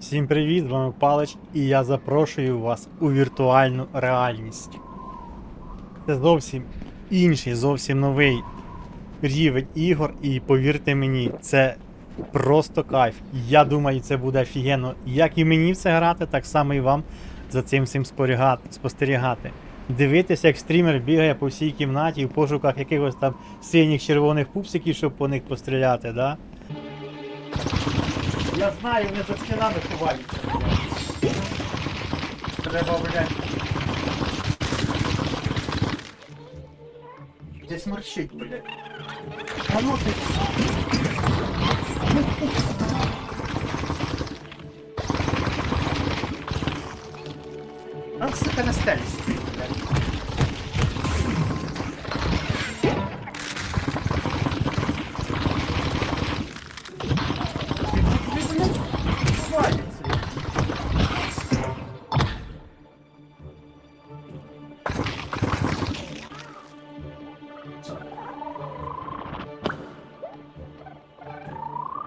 Всім привіт, з вами Палич, і я запрошую вас у віртуальну реальність. Це зовсім інший, зовсім новий рівень ігор, і повірте мені, це просто кайф. Я думаю, це буде офігенно. Як і мені в це грати, так само і вам за цим всім спостерігати. Дивитися, як стрімер бігає по всій кімнаті в пошуках якихось там синіх червоних пупсиків, щоб по них постріляти, да? Я знаю, вони за стінами ховаються. Треба, блядь. Десь морщить, блядь. А ну ти. А, сука, на стелі сидить, блядь.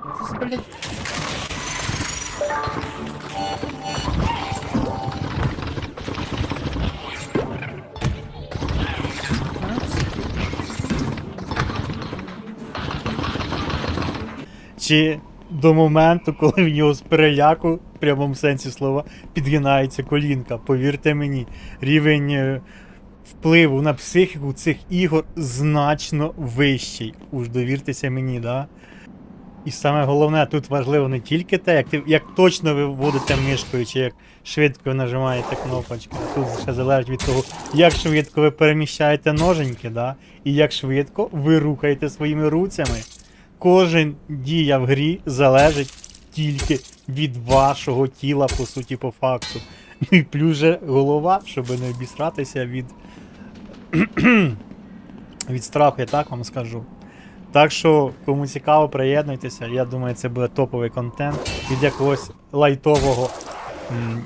Це блядь, Чи до моменту, коли в нього з переляку, в прямому сенсі слова, підгинається колінка. Повірте мені, рівень е, впливу на психіку цих ігор значно вищий. Уж довіртеся мені, да? І саме головне, тут важливо не тільки те, як, ти, як точно ви вводите мишкою, чи як швидко ви нажимаєте кнопочки. Тут ще залежить від того, як швидко ви переміщаєте ноженьки, да? і як швидко ви рухаєте своїми руцями. Кожен дія в грі залежить тільки від вашого тіла, по суті, по факту. Ну і плюс же голова, щоб не обісратися від. від страху, я так вам скажу. Так що, кому цікаво, приєднуйтеся. Я думаю, це буде топовий контент від якогось лайтового, м,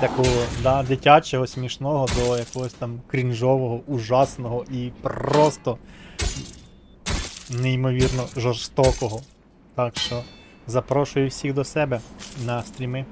такого да, дитячого, смішного до якогось там крінжового, ужасного і просто неймовірно жорстокого. Так що запрошую всіх до себе на стріми.